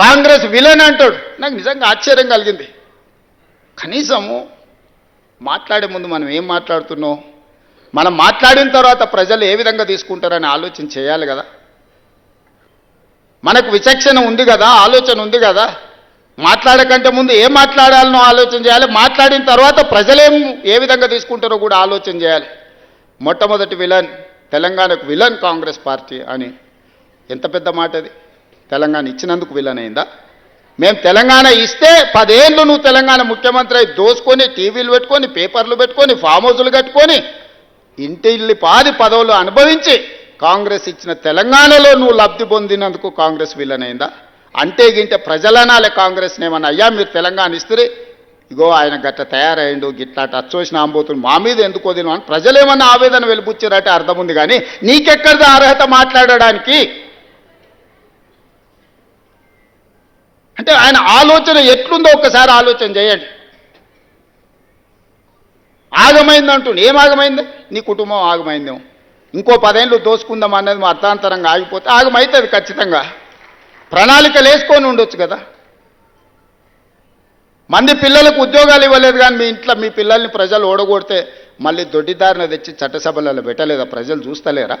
Congress villain అంటాడు. నాకు నిజంగా ఆశ్చర్యం కలిగింది. కనీసము మాట్లాడే ముందు మనం ఏం మాట్లాడుతున్నాం? మనం మాట్లాడిన తర్వాత ప్రజలు ఏ విధంగా తీసుకుంటారని ఆలోచన చేయాలి కదా. మనకు విచక్షణ ఉంది కదా ఆలోచన ఉంది కదా. మాట్లాడకంటే ముందు ఏం మాట్లాడాలనో ఆలోచన చేయాలి. మాట్లాడిన తర్వాత ప్రజలేం ఏ విధంగా తీసుకుంటారో కూడా ఆలోచన చేయాలి. మొట్టమొదటి విలన్ తెలంగాణకు విలన్ కాంగ్రెస్ పార్టీ అని. ఎంత పెద్ద మాట అది? తెలంగాణ ఇచ్చినందుకు విలన్ మేము తెలంగాణ ఇస్తే పదేళ్ళు నువ్వు తెలంగాణ ముఖ్యమంత్రి అయి దోసుకొని టీవీలు పెట్టుకొని పేపర్లు పెట్టుకొని ఫామ్ హౌజులు కట్టుకొని ఇంటిల్లి పాది పదవులు అనుభవించి కాంగ్రెస్ ఇచ్చిన తెలంగాణలో నువ్వు లబ్ధి పొందినందుకు కాంగ్రెస్ వీళ్ళనైందా అంటే గింటే ప్రజలనాలే కాంగ్రెస్ ఏమన్నా అయ్యా మీరు తెలంగాణ ఇస్తే ఇగో ఆయన గట్ట తయారయ్యండు గిట్లా అచ్చోసిన ఆంబోతుడు మా మీద ఎందుకు వదిలిన అని ప్రజలేమన్నా ఆవేదన వెలుపుచ్చారంటే అర్థం ఉంది కానీ నీకెక్కడిది అర్హత మాట్లాడడానికి అంటే ఆయన ఆలోచన ఎట్లుందో ఒక్కసారి ఆలోచన చేయండి. ఆగమైంది అంటుండు. ఏం ఆగమైంది? నీ కుటుంబం ఆగమైందేమో. ఇంకో పదేళ్ళు దోసుకుందాం అన్నది మా అర్థాంతరంగా ఆగిపోతే ఆగమవుతుంది ఖచ్చితంగా. ప్రణాళికలు వేసుకొని ఉండొచ్చు కదా. మంది పిల్లలకు ఉద్యోగాలు ఇవ్వలేదు కానీ మీ ఇంట్లో మీ పిల్లల్ని ప్రజలు ఓడగొడితే మళ్ళీ దొడ్డిదారిన తెచ్చి చట్టసభలలో పెట్టలేదా? ప్రజలు చూస్తలేరా?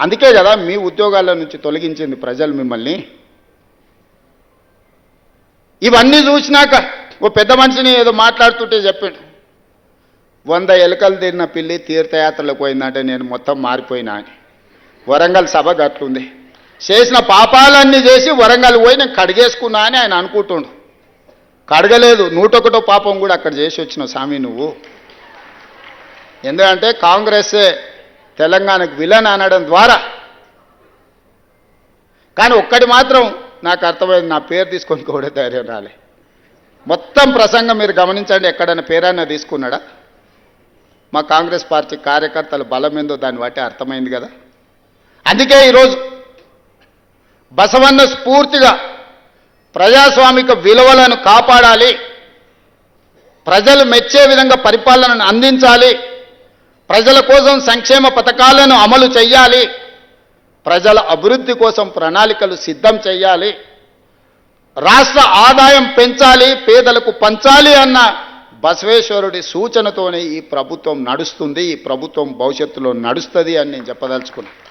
అందుకే కదా మీ ఉద్యోగాల నుంచి తొలగించింది ప్రజలు మిమ్మల్ని. ఇవన్నీ చూసినాక ఓ పెద్ద మనిషిని ఏదో మాట్లాడుతుంటే చెప్పాడు. వంద ఎలుకలు తిన్న పిల్లి తీర్థయాత్రలకు పోయిందంటే నేను మొత్తం మారిపోయినా అని. వరంగల్ సభ గట్లుంది. చేసిన పాపాలన్నీ చేసి వరంగల్ పోయి నేను కడిగేసుకున్నా అని ఆయన అనుకుంటుండు. కడగలేదు. నూటొకటో పాపం కూడా అక్కడ చేసి వచ్చిన స్వామి నువ్వు. ఎందుకంటే కాంగ్రెస్సే తెలంగాణకు విలన్ అనడం ద్వారా. కానీ ఒక్కటి మాత్రం నాకు అర్థమైంది నా పేరు తీసుకొని కూడా ధైర్యం రాలే. మొత్తం ప్రసంగం మీరు గమనించండి ఎక్కడైనా పేరైనా తీసుకున్నాడా? మా కాంగ్రెస్ పార్టీ కార్యకర్తల బలం ఏందో దాన్ని బట్టి అర్థమైంది కదా? అందుకే ఈరోజు బసవన్న స్ఫూర్తిగా ప్రజాస్వామిక విలువలను కాపాడాలి ప్రజలు మెచ్చే విధంగా పరిపాలనను అందించాలి ప్రజల కోసం సంక్షేమ పథకాలను అమలు చేయాలి ప్రజల అభివృద్ధి కోసం ప్రణాళికలు సిద్ధం చేయాలి. రాష్ట్ర ఆదాయం పెంచాలి పేదలకు పంచాలి అన్న బసవేశ్వరుడి సూచనతోనే ఈ ప్రభుత్వం నడుస్తుంది ఈ ప్రభుత్వం భవిష్యత్తులో నడుస్తుంది అని నేను చెప్పదలుచుకున్నాను